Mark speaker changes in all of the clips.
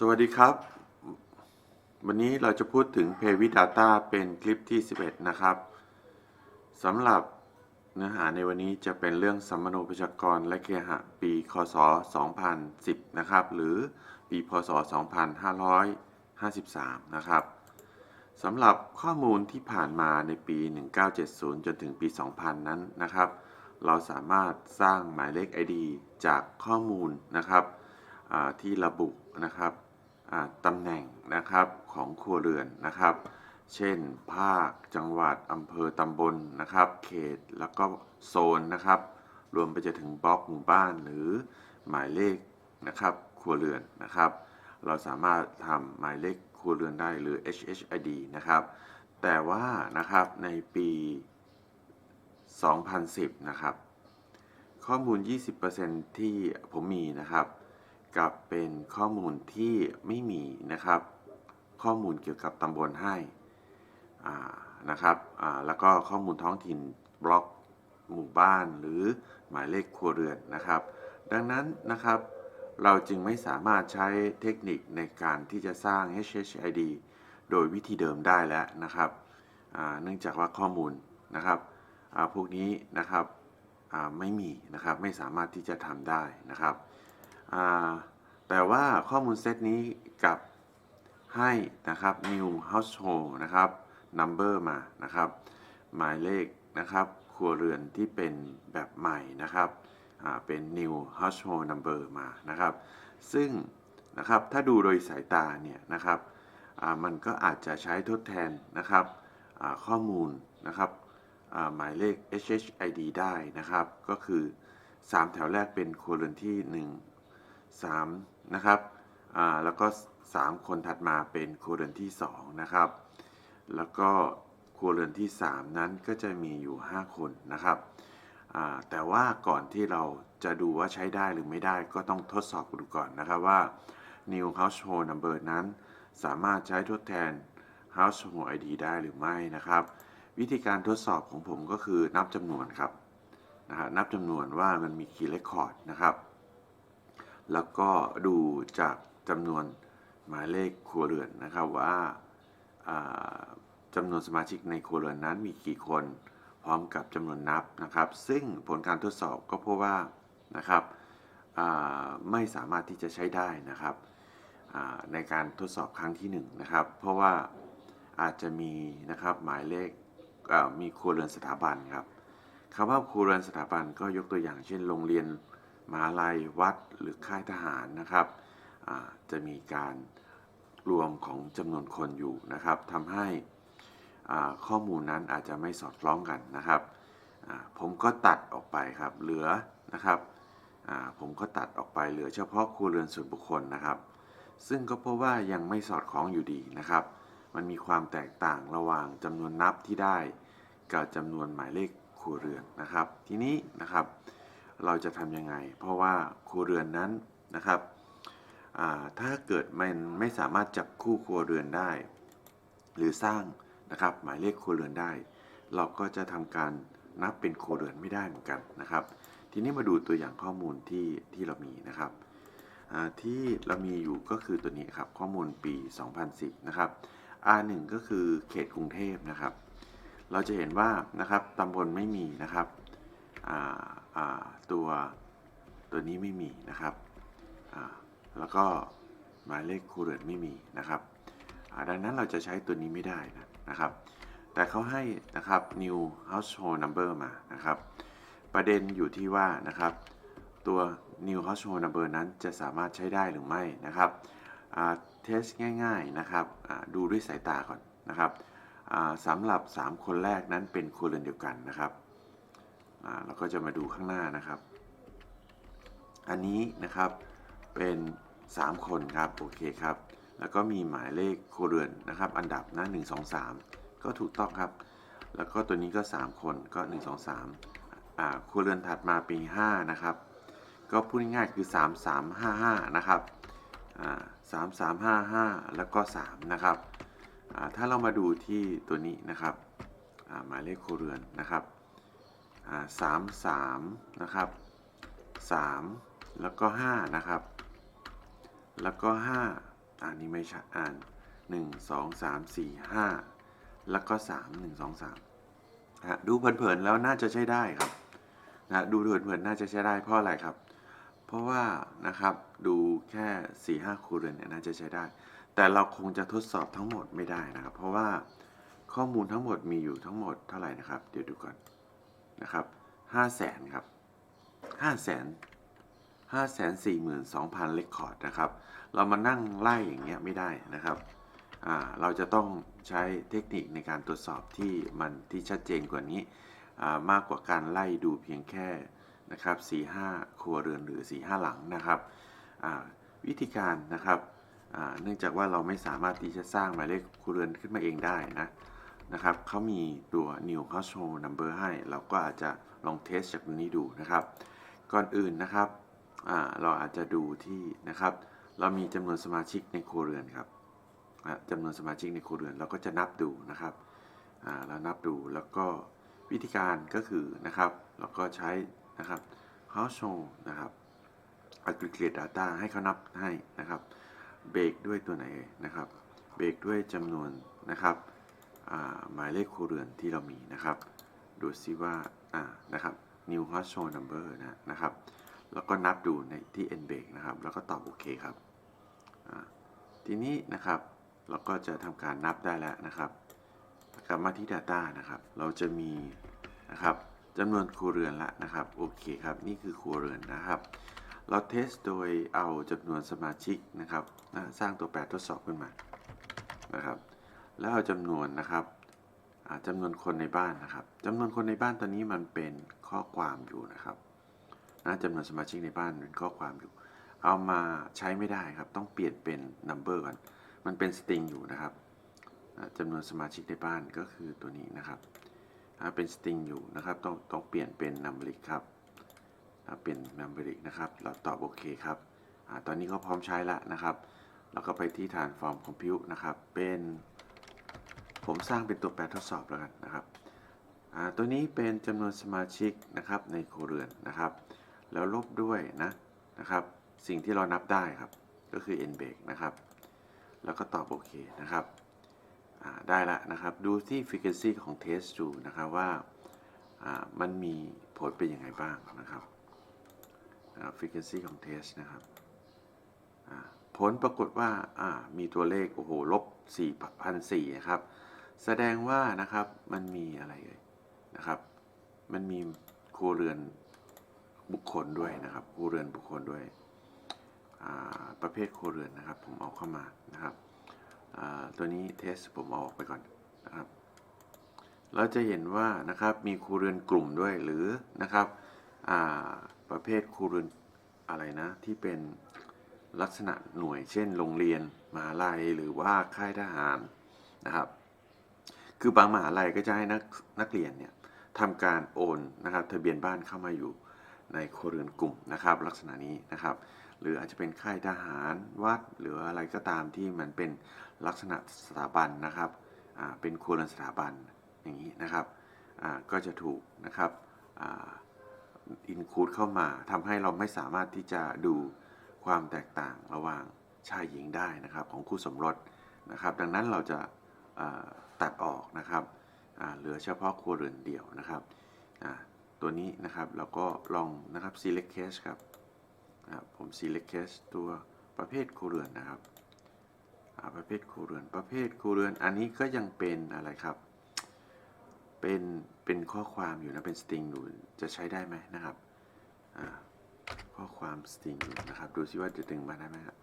Speaker 1: สวัสดีครับ วันนี้เราจะพูดถึง p a y w i t Data เป็นคลิปที่ 11 นะครับสำหรับเนื้อหาในวันนี้จะเป็นเรื่องสัมมโนประชากรและเคหะปีคศ 2010 นะครับ หรือปีพศ 2553 นะครับสำหรับข้อมูลที่ผ่านมาในปี 1970 จนถึงปี 2000 นั้นนะครับ เราสามารถสร้างหมายเลข ID จากข้อมูลนะครับที่ระบุนะครับ ตำแหน่งนะครับของครัวเรือนนะครับ เช่น ภาค จังหวัดอำเภอตำบลนะครับ เขตแล้วก็โซนนะครับ รวมไปจนถึงบล็อกหมู่บ้านหรือหมายเลขนะครับครัวเรือนนะครับ เราสามารถทำหมายเลขครัวเรือนได้หรือ HHID นะครับ แต่ว่านะครับในปี 2010 นะครับ ข้อมูล 20%ที่ผมมีนะครับ กับเป็นข้อมูลที่ไม่มีนะครับ ข้อมูลเกี่ยวกับตำบลให้นะครับแล้วก็ข้อมูลท้องถิ่นบล็อกหมู่บ้านหรือหมายเลขครัวเรือนนะครับ ดังนั้นนะครับเราจึงไม่สามารถใช้เทคนิคในการที่จะสร้าง HHID โดยวิธีเดิมได้แล้วนะครับ เนื่องจากว่าข้อมูลนะครับพวกนี้นะครับไม่มีนะครับไม่สามารถที่จะทำได้นะครับ แต่ว่าข้อมูลเซตนี้กับให้นะครับ new household นะครับ number มานะครับ หมายเลขนะครับครัวเรือนที่เป็นแบบใหม่นะครับเป็น new household number มานะครับ ซึ่งนะครับถ้าดูโดยสายตาเนี่ยนะครับมันก็อาจจะใช้ทดแทนนะครับข้อมูลนะครับหมายเลข HHID ได้นะครับ ก็คือ 3 แถวแรกเป็นครัวเรือนที่1 3นะครับแล้วก็ 3 คนถัดมาเป็นครัวเรือนที่2นะครับ แล้วก็ครัวเรือนที่ 3 นั้นก็จะมีอยู่ 5 คนนะครับแต่ว่าก่อนที่เราจะดูว่าใช้ได้หรือไม่ได้ก็ต้องทดสอบดูก่อนนะครับว่า new household number นั้น สามารถใช้ทดแทน household ID ได้หรือไม่นะครับ วิธีการทดสอบของผมก็คือนับจำนวนครับนะฮะนับจำนวนว่ามันมีกี่เรคคอร์ดนะครับ แล้วก็ดูจากจำนวนหมายเลขครัวเรือนนะครับว่าจำนวนสมาชิกในครัวเรือนนั้นมีกี่คนพร้อมกับจำนวนนับนะครับ ซึ่งผลการทดสอบก็พบว่านะครับไม่สามารถที่จะใช้ได้นะครับในการทดสอบครั้งที่1นงนะครับ เพราะว่าอาจจะมีนะครับหมายเลขอ่มีครัวเรือนสถาบันครับคำว่าครัวเรือนสถาบันก็ยกตัวอย่างเช่น โรงเรียน มหาลัยวัดหรือค่ายทหารนะครับจะมีการรวมของจำนวนคนอยู่นะครับทำให้ข้อมูลนั้นอาจจะไม่สอดคล้องกันนะครับผมก็ตัดออกไปครับเหลือนะครับผมก็ตัดออกไปเหลือเฉพาะครัวเรือนส่วนบุคคลนะครับ ซึ่งก็เพบว่ายังไม่สอดคล้องอยู่ดีนะครับ มันมีความแตกต่างระหว่างจำนวนนับที่ได้กับจำนวนหมายเลขครัวเรือนนะครับ ทีนี้นะครับ เราจะทำยังไง เพราะว่าครัวเรือนนั้นนะครับถ้าเกิดมันไม่สามารถจับคู่ครัวเรือนได้ หรือสร้างนะครับหมายเลขครัวเรือนได้ เราก็จะทำการนับเป็นครัวเรือนไม่ได้เหมือนกันนะครับ ทีนี้มาดูตัวอย่างข้อมูลที่ที่เรามีนะครับที่เรามีอยู่ก็คือตัวนี้ครับข้อมูลปี 2010 นะครับ R1 ก็คือเขตกรุงเทพนะครับ เราจะเห็นว่านะครับตำบลไม่มีนะครับ ตัวตัวนี้ไม่มีนะครับ แล้วก็หมายเลขครัวเรือนไม่มีนะครับ ดังนั้นเราจะใช้ตัวนี้ไม่ได้นะนะครับ แต่เขาให้นะครับ new household number มานะครับ ประเด็นอยู่ที่ว่านะครับ ตัว new household number นั้นจะสามารถใช้ได้หรือไม่นะครับเทสง่ายๆนะครับดูด้วยสายตาก่อนนะครับสำหรับ 3 คนแรกนั้นเป็นครัวเรือนเดียวกันนะครับ อ่าเราก็จะมาดูข้างหน้านะครับ อันนี้นะครับเป็น 3 คนครับโอเคครับ แล้วก็มีหมายเลขโคเรือนนะครับ อันดับนะ1 2 3 ก็ถูกต้องครับ แล้วก็ตัวนี้ก็ 3 คนก็ 1 2 3อ่าครัวเรือนถัดมาปี5นะครับ ก็พูดง่ายๆคือ 3 3 5 5 นะครับอ่า3 3 5 5 แล้วก็ 3 นะครับอ่าถ้าเรามาดูที่ตัวนี้นะครับอ่าหมายเลขครัวเรือนนะครับ สามสามนะครับสามแล้วก็ห้านะครับ แล้วก็ห้าอันนี้ไม่ใช่อ่านหนึ่งสองสามสี่ห้าแล้วก็สามหนึ่งสองสามนะฮะดูเผินๆแล้วน่าจะใช้ได้ครับนะดูเผินๆน่าจะใช้ได้เพราะอะไรครับ เพราะว่านะครับดูแค่4ี่ห้าครัวเรือนเนี่ยน่าจะใช้ได้ แต่เราคงจะทดสอบทั้งหมดไม่ได้นะครับ เพราะว่าข้อมูลทั้งหมดมีอยู่ทั้งหมดเท่าไหร่นะครับ เดี๋ยวดูก่อน นะครับห้าแสนครับห้าแสนห้าแสนสี่หมื่นสองพันเลคคอร์ดนะครับ เรามานั่งไล่อย่างเงี้ยไม่ได้นะครับเราจะต้องใช้เทคนิคในการตรวจสอบที่มันที่ชัดเจนกว่านี้มากกว่าการไล่ดูเพียงแค่นะครับ4 5ครัวเรือนหรือ4 5หลังนะครับวิธีการนะครับเนื่องจากว่าเราไม่สามารถที่จะสร้างหมายเลขครัวเรือนขึ้นมาเองได้นะ นะครับเขามีตัว new household number ให้ เราก็อาจจะลองเทสจากตรงนี้ดูนะครับ ก่อนอื่นนะครับเราอาจจะดูที่นะครับ เรามีจำนวนสมาชิกในครัวเรือนครับจำนวนสมาชิกในครัวเรือนเราก็จะนับดูนะครับเรานับดูแล้วก็วิธีการก็คือนะครับ เราก็ใช้นะครับ household นะครับ aggregate data ให้เขานับให้นะครับเบรกด้วยตัวไหนนะครับเบรกด้วยจำนวนนะครับ หมายเลขครัวเรือนที่เรามีนะครับ ดูซิว่าอ่านะครับ new household number นะนะครับ แล้วก็นับดูในที่ n b a k นะครับ แล้วก็ตอบโอเคครับทีนี้นะครับเราก็จะทำการนับได้แล้วนะครับกลับมาที่ Data นะครับ เราจะมีนะครับจำนวนครัวเรือนละนะครับโอเคครับนี่คือครัวเรือนนะครับ เราเทสโดยเอาจำนวนสมาชิกนะครับสร้างตัวแปรทดสอบขึ้นมานะครับ แล้วเอาจำนวนนะครับอ่าจำนวนคนในบ้านนะครับจำนวนคนในบ้านตอนนี้มันเป็นข้อความอยู่นะครับนะจำนวนสมาชิกในบ้านเป็นข้อความอยู่ เอามาใช้ไม่ได้ครับ ต้องเปลี่ยนเป็น number ก่อนมันเป็น string อยู่นะครับอ่าจำนวนสมาชิกในบ้านก็คือตัวนี้นะครับเป็น string อยู่นะครับต้องต้องเปลี่ยนเป็น numeric ครับเป็น numeric นะครับ เราตอบโอเคครับอตอนนี้ก็พร้อมใช้แล้วนะครับเราก็ไปที่ฐาน form compute นะครับเป็น ผมสร้างเป็นตัวแปรทดสอบแล้วกันนะครับตัวนี้เป็นจำนวนสมาชิกนะครับในครัวเรือนนะครับ แล้วลบด้วยนะนะครับ สิ่งที่เรานับได้ครับ ก็คือ n b a k นะครับ แล้วก็ตอบโอเคนะครับได้ละนะครับ ดูที่ frequency ของ test ดูนะครับว่ามันมีผลเป็นยังไงบ้างนะครับอ่า frequency ของ test นะครับผลปรากฏว่าอ่ามีตัวเลข โอ้โห ลบ4,004นะครับ แสดงว่านะครับมันมีอะไรเอ่ยนะครับ มันมีครัวเรือนบุคคลด้วยนะครับครัวเรือนบุคคลด้วยประเภทครัวเรือนนะครับ ผมเอาเข้ามานะครับตัวนี้เทสผมเอาออกไปก่อนนะครับ เราจะเห็นว่านะครับมีครัวเรือนกลุ่มด้วยหรือนะครับประเภทครัวเรือนอะไรนะที่เป็นลักษณะหน่วยเช่น โรงเรียนมหาลัยหรือว่าค่ายทหารนะครับ คือบางมหาลัยก็จะให้นักนักเรียนเนี่ยทำการโอนนะครับทะเบียนบ้านเข้ามาอยู่ในครัวเรือนกลุ่มนะครับ ลักษณะนี้นะครับ หรืออาจจะเป็นค่ายทหารวัดหรืออะไรก็ตามที่มันเป็นลักษณะสถาบันนะครับเป็นครัวเรือนสถาบันอย่างนี้นะครับก็จะถูกนะครับอินคูดเข้ามาทำให้เราไม่สามารถที่จะดูความแตกต่างระหว่างชายหญิงได้นะครับของคู่สมรสนะครับ ดังนั้นเราจะ ตัดออกนะครับเหลือเฉพาะครัวเรือนเดียวนะครับตัวนี้นะครับเราก็ลองนะครับ select case ครับผม select case ตัวประเภทครัวเรือนนะครับประเภทครัวเรือนประเภทครัวเรือนอันนี้ก็ยังเป็นอะไรครับเป็นเป็นข้อความอยู่นะเป็น string อยู่จะใช้ได้ไหมนะครับข้อความ string อยู่นะครับดูซิว่าจะดึงมาได้ไหมครับ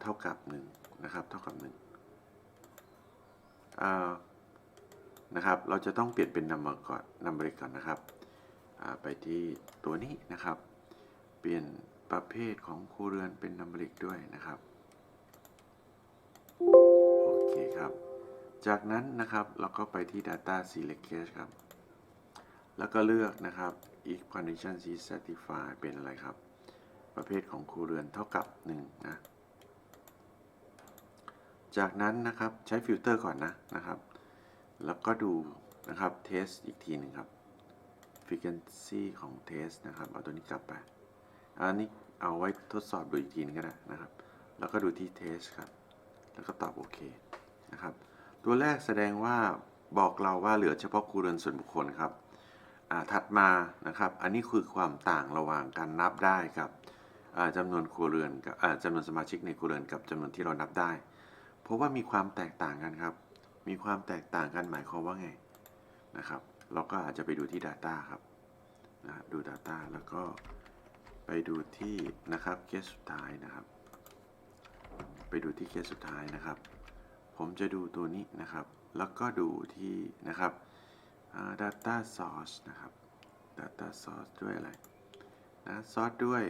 Speaker 1: เท่ากับ1นะครับเท่ากับ1อ่า นะครับ เราจะต้องเปลี่ยนเป็น number ก่อน number ก่อนนะครับ ไปที่ตัวนี้นะครับ เปลี่ยนประเภทของครัวเรือนเป็น number ด้วยนะครับ โอเคครับ จากนั้นนะครับเราก็ไปที่ data select case ครับ แล้วก็เลือกนะครับ if condition is satisfied เป็นอะไรครับ ประเภทของครัวเรือนเท่ากับ1นะ จากนั้นนะครับใช้ฟิลเตอร์ก่อนนะนะครับ แล้วก็ดูนะครับเทสอีกทีหนึ่งครับ frequency ของเทสนะครับเอาตัวนี้กลับไป อันนี้เอาไว้ทดสอบดูอีกทีนึงก็ได้นะครับ แล้วก็ดูที่ test ครับ แล้วก็ตอบโอเคนะครับ ตัวแรกแสดงว่าบอกเราว่าเหลือเฉพาะครัวเรือนส่วนบุคคลครับอ่าถัดมานะครับ อันนี้คือความต่างระหว่างการนับได้กับอ่าจำนวนครัวเรือนกับจำนวนสมาชิกในครัวเรือนกับจำนวนที่เรานับได้ เพราะว่ามีความแตกต่างกันครับ มีความแตกต่างกันหมายความว่าไงนะครับ เราก็อาจจะไปดูที่ Data ครับนะดู Data แล้วก็ไปดูที่นะครับเคสสุดท้ายนะครับ ไปดูที่เคสสุดท้ายนะครับ ผมจะดูตัวนี้นะครับ แล้วก็ดูที่นะครับ data source นะครับ data source ด้วยอะไรนะ source ด้วย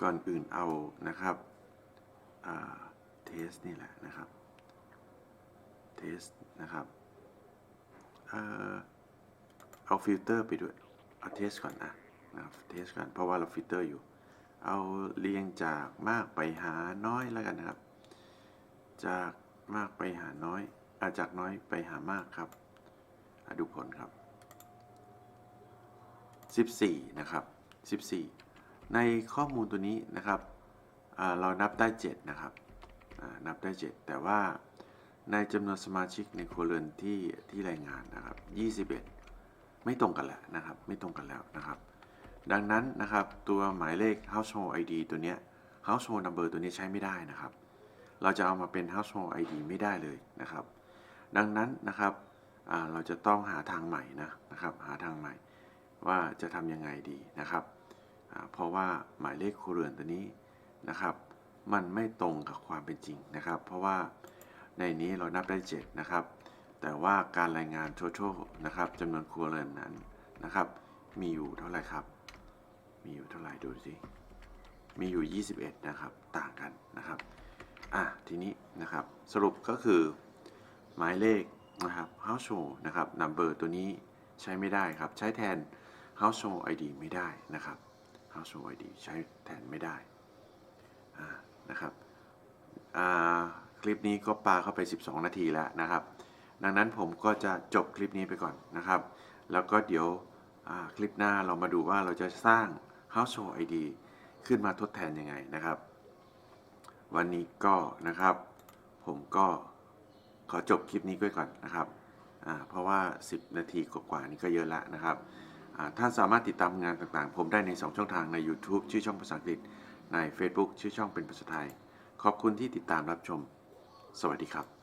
Speaker 1: ก่อนอื่นเอานะครับอ่า test นี่แหละนะครับ test นะครับ เอ่อ เอาฟิลเตอร์ไปด้วย เอา test ก่อนนะนะครับ test ก่อน เพราะว่าเราฟิลเตอร์อยู่ เอาเรียงจากมากไปหาน้อยแล้วกันนะครับ จากมากไปหาน้อยอาจากน้อยไปหามากครับ ดูผลครับ 14 นะครับ 14 ในข้อมูลตัวนี้นะครับ เรานับได้ 7 นะครับ นับได้ 7 แต่ว่าในจำนวนสมาชิกในครัวเรือนที่ที่รายงานนะครับ 21 ไม่ตรงกันแล้วนะครับ ไม่ตรงกันแล้วนะครับ ดังนั้นนะครับตัวหมายเลข household ID ตัวเนี้ย household number ตัวนี้ใช้ไม่ได้นะครับ เราจะเอามาเป็น household ID ไม่ได้เลยนะครับ ดังนั้นนะครับเราจะต้องหาทางใหม่นะนะครับ หาทางใหม่ว่าจะทำยังไงดีนะครับ เพราะว่าหมายเลขครัวเรือนตัวนี้นะครับ มันไม่ตรงกับความเป็นจริงนะครับ เพราะว่าในนี้เรานับได้ 7 นะครับ แต่ว่าการรายงาน total นะครับจำนวนครัวเรือนนั้นนะครับ มีอยู่เท่าไหร่ครับ มีอยู่เท่าไหร่ดูสิ มีอยู่ 21 นะครับ ต่างกันนะครับ อะ ทีนี้นะครับ สรุปก็คือหมายเลขนะครับ household นะครับ number ตัวนี้ใช้ไม่ได้ครับ ใช้แทน household ID ไม่ได้นะครับ household ID ใช้แทนไม่ได้อ่า นะครับคลิปนี้ก็ปาเข้าไป 12 นาทีแล้วนะครับ ดังนั้นผมก็จะจบคลิปนี้ไปก่อนนะครับ แล้วก็เดี๋ยวคลิปหน้าเรามาดูว่าเราจะสร้าง household ID ขึ้นมาทดแทนยังไงนะครับ วันนี้ก็นะครับ ผมก็ขอจบคลิปนี้ไว้ก่อนนะครับ เพราะว่า 10 นาทีกว่าๆนี่ก็เยอะละนะครับอ่าท่านสามารถติดตามงานต่างๆ ผมได้ใน 2 ช่องทางใน YouTube ชื่อช่องภาษาอังกฤษ ใน Facebook ชื่อช่องเป็นภาษาไทย ขอบคุณที่ติดตามรับชม สวัสดีครับ